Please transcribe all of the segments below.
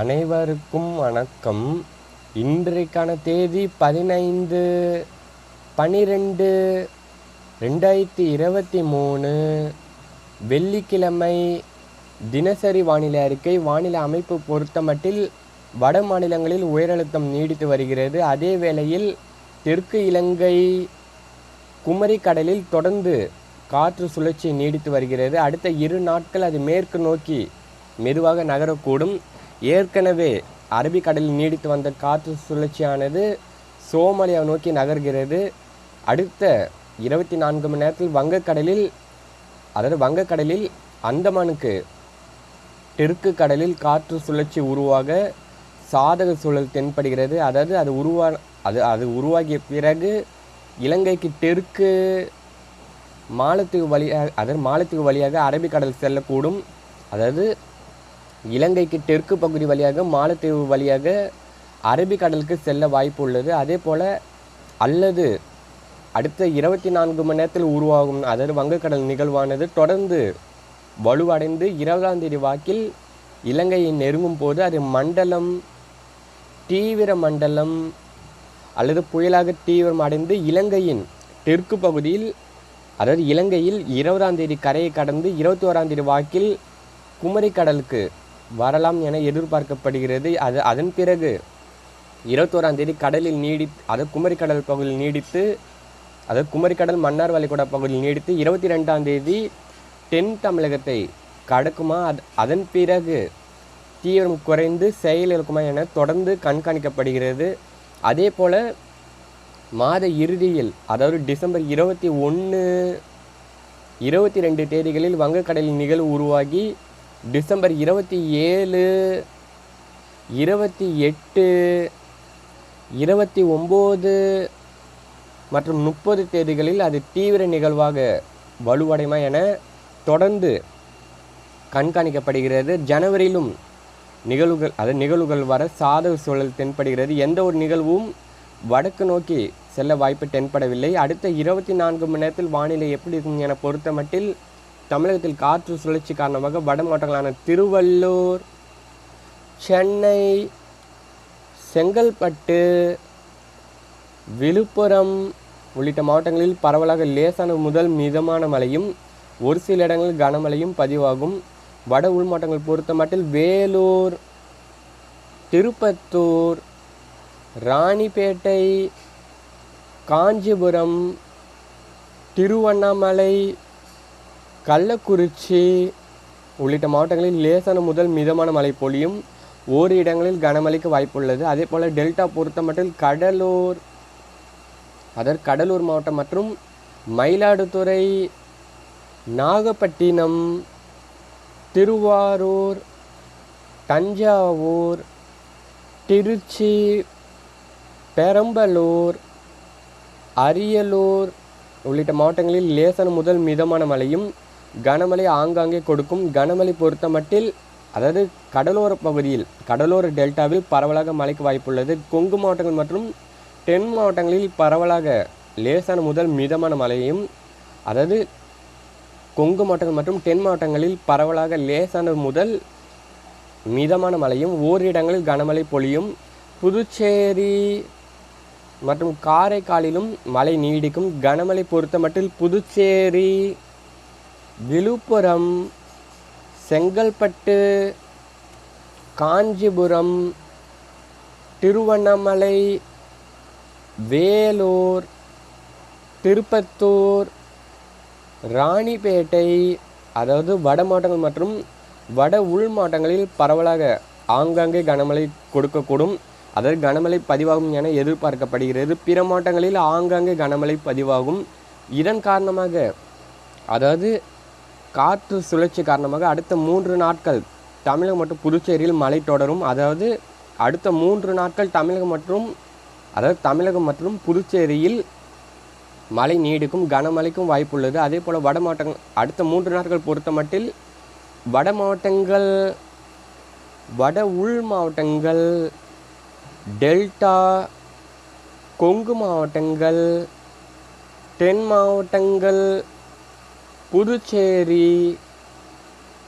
அனைவருக்கும் வணக்கம். இன்றைக்கான தேதி பதினைந்து பனிரெண்டு ரெண்டாயிரத்தி இருபத்தி மூணு. வெள்ளிக்கிழமை தினசரி வானிலை அறிக்கை வானிலை அமைப்பு பொறுத்தமட்டில் வட மாநிலங்களில் உயரழுத்தம் நீடித்து வருகிறது. அதே வேளையில் தெற்கு இலங்கை குமரி கடலில் தொடர்ந்து காற்று சுழற்சி நீடித்து வருகிறது. அடுத்த இரு நாட்கள் அது மேற்கு நோக்கி மெதுவாக நகரக்கூடும். ஏற்கனவே அரபிக்கடலில் நீடித்து வந்த காற்று சுழற்சியானது சோமாலியாவை நோக்கி நகர்கிறது. அடுத்த இருபத்தி நான்கு மணி நேரத்தில் வங்கக்கடலில் அதாவது வங்கக்கடலில் அந்தமானுக்கு தெற்கு கடலில் காற்று சுழற்சி உருவாக சாதக சூழல் தென்படுகிறது. அதாவது அது உருவா அது அது உருவாகிய பிறகு இலங்கைக்கு தெற்கு மாலத்தீவு வழியாக அதாவது மாலத்தீவு வழியாக அரபிக்கடல் செல்லக்கூடும். அதாவது இலங்கைக்கு தெற்கு பகுதி வழியாக மாலத்தீவு வழியாக அரபிக்கடலுக்கு செல்ல வாய்ப்பு உள்ளது. அதே போல் அல்லது அடுத்த இருபத்தி நான்கு மணி நேரத்தில் உருவாகும் அதாவது வங்கக்கடல் நிகழ்வானது தொடர்ந்து வலுவடைந்து இருபதாம் தேதி வாக்கில் இலங்கையை நெருங்கும் போது அது மண்டலம் தீவிர மண்டலம் அல்லது புயலாக தீவிரம் அடைந்து இலங்கையின் தெற்கு பகுதியில் அதாவது இலங்கையில் இருபதாம் தேதி கரையை கடந்து இருபத்தி ஓராம் தேதி வாக்கில் குமரிக்கடலுக்கு வரலாம் என எதிர்பார்க்கப்படுகிறது. அது அதன் பிறகு இருபத்தோராம் தேதி கடலில் நீடி அது குமரிக்கடல் பகுதியில் நீடித்து அதாவது குமரிக்கடல் மன்னார் வளைகுடா பகுதியில் நீடித்து இருபத்தி ரெண்டாம் தேதி தென் தமிழகத்தை கடக்குமா? அது அதன் பிறகு தீவிரம் குறைந்து செயல் இருக்குமா என தொடர்ந்து கண்காணிக்கப்படுகிறது. அதே போல் மாத இறுதியில் அதாவது டிசம்பர் இருபத்தி ஒன்று இருபத்தி ரெண்டு தேதிகளில் வங்கக்கடலில் நிகழ்வு உருவாகி டிசம்பர் இருபத்தி ஏழு இருபத்தி எட்டு இருபத்தி ஒம்பது மற்றும் முப்பது தேதிகளில் அது தீவிர நிகழ்வாக வலுவடைமா என தொடர்ந்து கண்காணிக்கப்படுகிறது. ஜனவரியிலும் நிகழ்வுகள் அது நிகழ்வுகள் வர சாதக சூழல் தென்படுகிறது. எந்த ஒரு நிகழ்வும் வடக்கு நோக்கி செல்ல வாய்ப்பு தென்படவில்லை. அடுத்த இருபத்தி நான்கு மணி நேரத்தில் வானிலை எப்படி இருக்கும் என பொறுத்த மட்டில் தமிழகத்தில் காற்று சுழற்சி காரணமாக வட மாவட்டங்களான திருவள்ளூர் சென்னை செங்கல்பட்டு விழுப்புரம் உள்ளிட்ட மாவட்டங்களில் பரவலாக லேசான முதல் மிதமான மழையும் ஒரு சில இடங்களில் கனமழையும் பதிவாகும். வட உள் மாவட்டங்கள் பொறுத்த மட்டில் வேலூர் திருப்பத்தூர் ராணிப்பேட்டை காஞ்சிபுரம் திருவண்ணாமலை கள்ளக்குறிச்சி உள்ளிட்ட மாவட்டங்களில் லேசான முதல் மிதமான மழை பொழியும் ஓரு இடங்களில் கனமழைக்கு வாய்ப்புள்ளது. அதே போல் டெல்டா பொறுத்த மட்டும் கடலூர் அதற்கு கடலூர் மாவட்டம் மற்றும் மயிலாடுதுறை நாகப்பட்டினம் திருவாரூர் தஞ்சாவூர் திருச்சி பெரம்பலூர் அரியலூர் உள்ளிட்ட மாவட்டங்களில் லேசான முதல் மிதமான மழையும் கனமழை ஆங்காங்கே கொடுக்கும் கனமழை பொறுத்த மட்டில் அதாவது கடலோர பகுதியில் கடலோர டெல்டாவில் பரவலாக மழைக்கு வாய்ப்புள்ளது. கொங்கு மாவட்டங்கள் மற்றும் தென் மாவட்டங்களில் பரவலாக லேசான முதல் மிதமான மழையும் அதாவது கொங்கு மாவட்டங்கள் மற்றும் தென் மாவட்டங்களில் பரவலாக லேசான முதல் மிதமான மழையும் ஓரிடங்களில் கனமழை பொழியும். புதுச்சேரி மற்றும் காரைக்காலிலும் மழை நீடிக்கும். கனமழை பொறுத்த மட்டில் புதுச்சேரி விழுப்புரம் செங்கல்பட்டு காஞ்சிபுரம் திருவண்ணாமலை வேலூர் திருப்பத்தூர் ராணிப்பேட்டை அதாவது வட மாவட்டங்கள் மற்றும் வட உள் மாவட்டங்களில் பரவலாக ஆங்காங்கே கனமழை கொடுக்கக்கூடும். அதாவது கனமழை பதிவாகும் என எதிர்பார்க்கப்படுகிறது. பிற மாவட்டங்களில் ஆங்காங்கே கனமழை பதிவாகும். இதன் காரணமாக அதாவது காற்று சுழற்சி காரணமாக அடுத்த மூன்று நாட்கள் தமிழகம் மற்றும் புதுச்சேரியில் மழை தொடரும். அதாவது அடுத்த மூன்று நாட்கள் தமிழகம் மற்றும் அதாவது தமிழகம் மற்றும் புதுச்சேரியில் மழை நீடிக்கும் கனமழைக்கும் வாய்ப்புள்ளது. அதே போல் வட மாவட்டங்கள் அடுத்த மூன்று நாட்கள் பொறுத்த மட்டில் வட மாவட்டங்கள் வட உள் மாவட்டங்கள் டெல்டா கொங்கு மாவட்டங்கள் தென் மாவட்டங்கள் புதுச்சேரி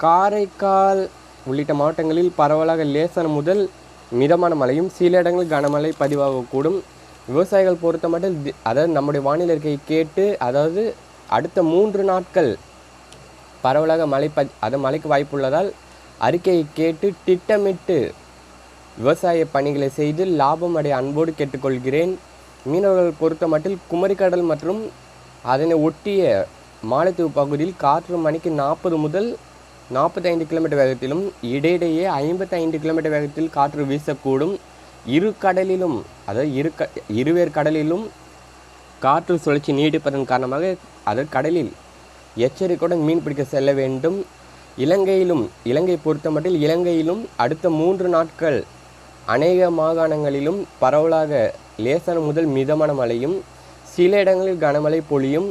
காரைக்கால் உள்ளிட்ட மாவட்டங்களில் பரவலாக லேசான முதல் மிதமான மழையும் சில இடங்களில் கனமழை பதிவாகக்கூடும். விவசாயிகள் பொறுத்த மட்டும் அதாவது நம்முடைய வானிலை இருக்கையை கேட்டு அதாவது அடுத்த மூன்று நாட்கள் பரவலாக மழை ப அது மழைக்கு வாய்ப்புள்ளதால் அறிக்கையை கேட்டு திட்டமிட்டு விவசாய பணிகளை செய்து லாபம் அடைய அன்போடு கேட்டுக்கொள்கிறேன். மீனவர்கள் பொறுத்த மட்டில் குமரிக்கடல் மற்றும் அதனை ஒட்டிய மாலத்தீவு பகுதியில் காற்று மணிக்கு நாற்பது முதல் நாற்பத்தைந்து கிலோமீட்டர் வேகத்திலும் இடையிடையே ஐம்பத்தைந்து கிலோமீட்டர் வேகத்தில் காற்று வீசக்கூடும். இரு கடலிலும் அதாவது இரு க இருவேர் கடலிலும் காற்று சுழற்சி நீடிப்பதன் காரணமாக அது கடலில் எச்சரிக்கையுடன் மீன் பிடிக்க செல்ல வேண்டும். இலங்கையிலும் இலங்கை பொறுத்தமட்டில் இலங்கையிலும் அடுத்த மூன்று நாட்கள் அநேக மாகாணங்களிலும் பரவலாக லேசான முதல் மிதமான மழையும் சில இடங்களில் கனமழை பொழியும்.